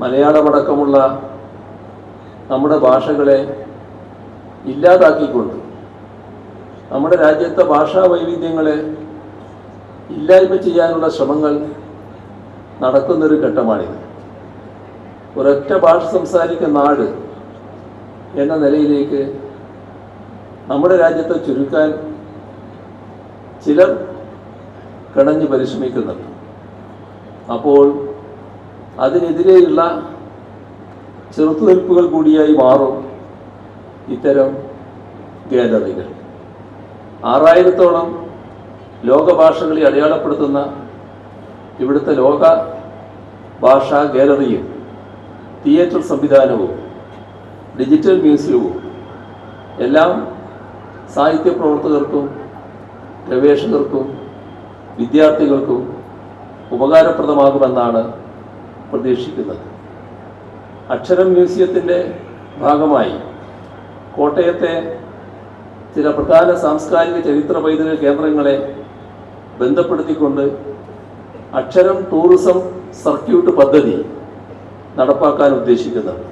മലയാളമടക്കമുള്ള നമ്മുടെ ഭാഷകളെ ഇല്ലാതാക്കിക്കൊണ്ട് നമ്മുടെ രാജ്യത്തെ ഭാഷാ വൈവിധ്യങ്ങളെ ഇല്ലായ്മ ചെയ്യാനുള്ള ശ്രമങ്ങൾ നടക്കുന്നൊരു ഘട്ടമാണിത്. ഒരൊറ്റ ഭാഷ സംസാരിക്കുന്ന നാട് എന്ന നിലയിലേക്ക് നമ്മുടെ രാജ്യത്തെ ചുരുക്കാൻ ചിലർ കിണഞ്ഞ് പരിശ്രമിക്കുന്നുണ്ട്. അപ്പോൾ അതിനെതിരെയുള്ള ചെറുത്തുനിൽപ്പുകൾ കൂടിയായി മാറും ഇത്തരം ഗാലറികൾ ആറായിരത്തോളം ലോകഭാഷകളെ അടയാളപ്പെടുത്തുന്ന ഇവിടുത്തെ ലോക ഭാഷാ ഗാലറിയും തിയേറ്റർ സംവിധാനവും ഡിജിറ്റൽ മ്യൂസിയവും എല്ലാം സാഹിത്യ പ്രവർത്തകർക്കും ഗവേഷകർക്കും വിദ്യാർത്ഥികൾക്കും ഉപകാരപ്രദമാകുമെന്നാണ് പ്രതീക്ഷിക്കുന്നത്. അക്ഷരം മ്യൂസിയത്തിന്റെ ഭാഗമായി കോട്ടയത്തെ ചില പ്രധാന സാംസ്കാരിക ചരിത്ര പൈതൃക കേന്ദ്രങ്ങളെ ബന്ധപ്പെടുത്തിക്കൊണ്ട് അക്ഷരം ടൂറിസം സർക്യൂട്ട് പദ്ധതി നടപ്പാക്കാൻ ഉദ്ദേശിക്കുന്നുണ്ട്